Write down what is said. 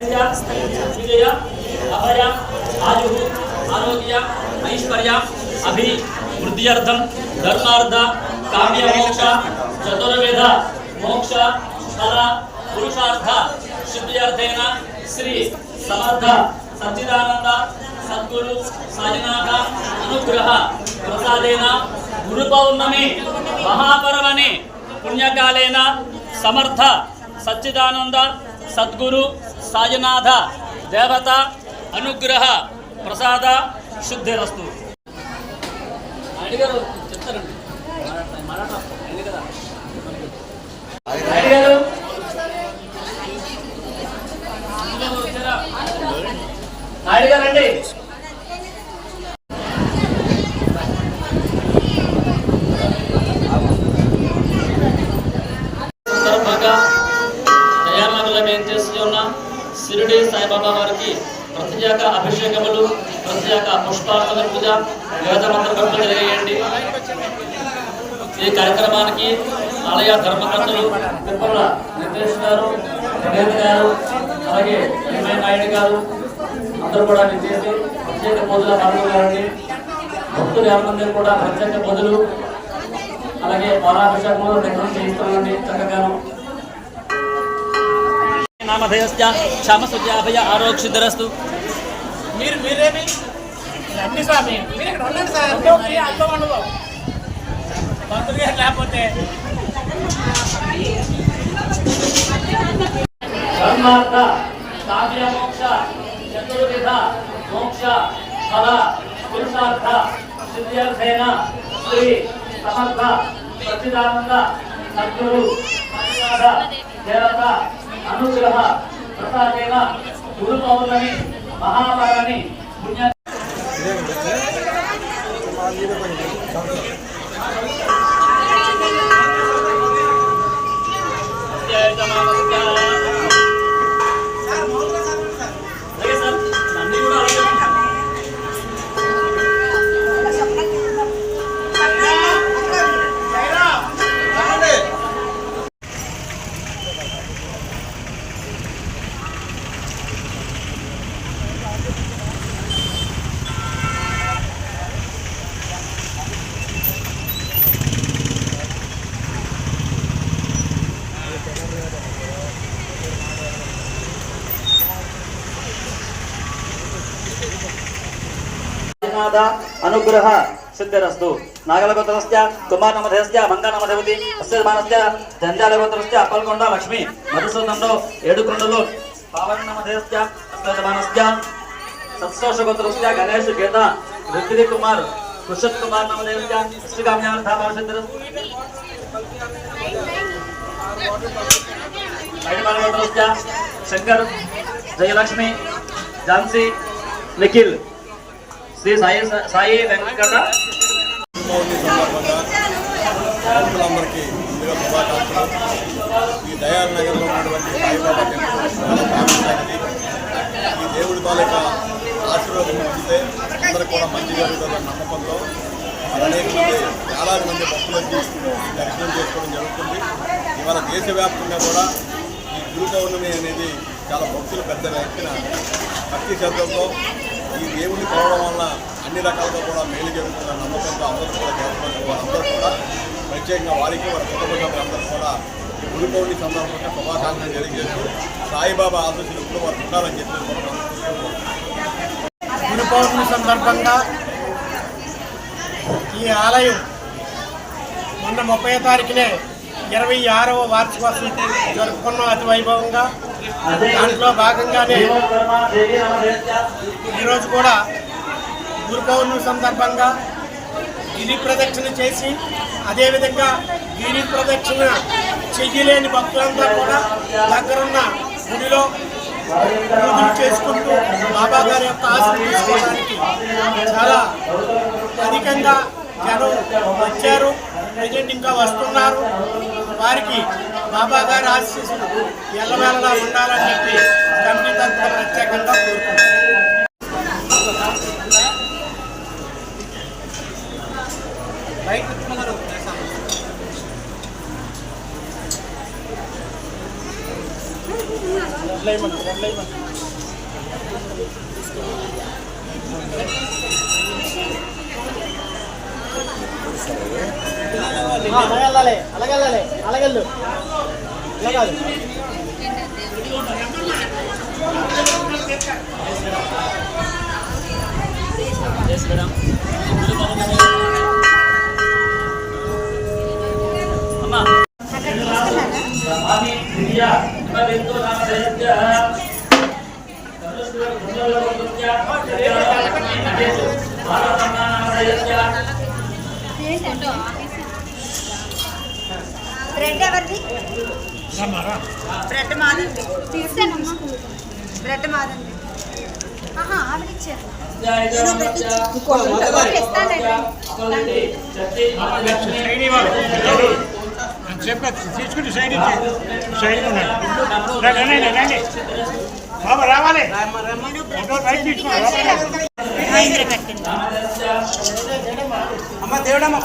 విజయ అభయ ఆయు ఆరోగ్య ఐశ్వర్య అభి వృద్ధ్యర్థం ధర్మార్థ కామ్య మోక్ష చతుర్వేద మోక్ష ఫల పురుషార్థ సిద్ధ్యర్థేన శ్రీ సమర్థ సచ్చిదానంద సద్గురు సాయినాథ అనుగ్రహ ప్రసాదేన గురు పౌర్ణమి మహాపర్వణి పుణ్యకాలేన సమర్థ సచ్చిదానంద సద్గురు సాయినాథ దేవత అనుగ్రహ ప్రసాద శుద్ధిరస్తు. అడిగారు చెప్తారండి. అడిగారు. నాయుడు దయానగర్లో మేము చేస్తూ ఉన్న షిరిడి సాయిబాబా వారికి ప్రత్యేక అభిషేకములు ప్రత్యేక పుష్పార్చన పూజ వేద మంత్రకర్త తెలియజేయండి ఈ కార్యక్రమానికి ఆలయ ధర్మకర్తలు తిప్పల నితేష్ గారు గణేష్ గారు అలాగే ఎంఐ నాయుడు గారు అందరూ కూడా విచ్చేసి ప్రత్యేక పూజలు పాల్గొన్నారండి భక్తులు ఎవరి కూడా ప్రత్యేక పూజలు అలాగే పాలాభిషేకము నిర్వహణ చేయిస్తామండి చక్కగాను. నామధేయస్య క్షామసుద్యాభయ ఆరోగ్యసిద్ధరస్తు మీరు మీరేమి? రండి స్వామి. మీరు ఇక్కడ ఉండండి సార్. అర్థం ఉండదు. భక్తులు గారు లేకపోతే. ధర్మార్థ కావ్య మోక్ష చతుర్విధ మోక్ష ఫల పురుషార్థ సిద్ధ్యర్థేన శ్రీ సమర్థ సచ్చిదానంద సద్గురు దేవత అనుగ్రహ ప్రసాదేన గురు పౌర్ణమి మహాపరని పుణ్య అలాగే నాథ అనుగ్రహ సిద్ధిరస్తు. నాగలగోత్రస్య కుమారనమధేస్య మంగానమధేవతి అస్యమానస్య జంజాలగోత్రస్య అప్పల్కొండ లక్ష్మి మధుసూదనంలో ఏడుకొండలు పావనమధేస్య అస్యమానస్య సత్సోషగోత్రస్య గణేష్ గీత రుద్రి కుమార్ కుషత్ కుమార్ నమధేస్య శ్రీకామ్యార్థ భవిష్యత్తు శంకర్ జయలక్ష్మి ఝాన్సీ నిఖిల్. శ్రీ సాయి సాయి వెంకట పౌర్ణమి ఈ దయాల్ నగర్లో ఉన్నటువంటి సాయిబాబా ఈ దేవుడి తాలూకా ఆశీర్వాదం ఇస్తే అందరికి కూడా మంచి జరుగుతుందన్న నమ్మకంతో అనేక మంది వేలాది మంది భక్తులు దర్శనం చేసుకోవడం జరుగుతుంది. ఇవాళ దేశవ్యాప్తంగా కూడా ఈ గురు పౌర్ణమి అనేది చాలా భక్తులు పెద్ద ఎత్తున భక్తి శ్రద్ధలతో ఈ దేవుడిని కోవడం వల్ల అన్ని రకాలుగా కూడా మేలు జరుగుతున్న నమ్మకంతో అందరూ కూడా చేస్తున్నారు వారందరూ కూడా ప్రత్యేకంగా వారికి వారి కుటుంబ సభ్యులందరూ కూడా ఈ గురు పౌర్ణి సందర్భంగా శుభాకాంక్షలు తెలియజేస్తూ సాయిబాబా ఆలోచన ఇప్పుడు వారు ఉండాలని చెప్పి గురు పౌర్ణమి సందర్భంగా ఈ ఆలయం మొన్న ముప్పై తారీఖునే ఇరవై ఆరవ వార్షికోత్సవం జరుపుకున్నాం అతి వైభవంగా. దాంట్లో భాగంగానే ఈరోజు కూడా గురు పౌర్ణమి సందర్భంగా గిరి ప్రదక్షిణ చేసి అదేవిధంగా గిరి ప్రదక్షిణ చెయ్యలేని భక్తులంతా కూడా దగ్గరున్న గుడిలో పూజలు చేసుకుంటూ బాబా గారి యొక్క ఆశలు తీసుకోవడానికి చాలా అధికంగా జనం వచ్చారు. ప్రజెంట్ ఇంకా వస్తున్నారు. వారికి బాబా గారి ఆశీస్సులు ఎల్లవేళలా ఉండాలని చెప్పి కమిటీ తరఫున ప్రత్యేకంగా కోరుకుంటున్నాను Thank you. వదిలేయమని. అలాగే వెళ్ళాలి అలాగే వెళ్ళాలి అలాగే వెళ్ళు ఇలా కాదు అమ్మా బ్రెడ్ ఎవరిది? బ్రెడ్ మాదండి. తీసానమ్మా. బ్రెడ్ మాదండి. ఆహా ఆవిడ ఇచ్చారు. చెప్పచ్చు తీసుకుని సైడ్ సైడ్ రండి. రండి, బాబా రావాలి మహేంద్ర పెట్టండి అమ్మ దేవుడమ్మ.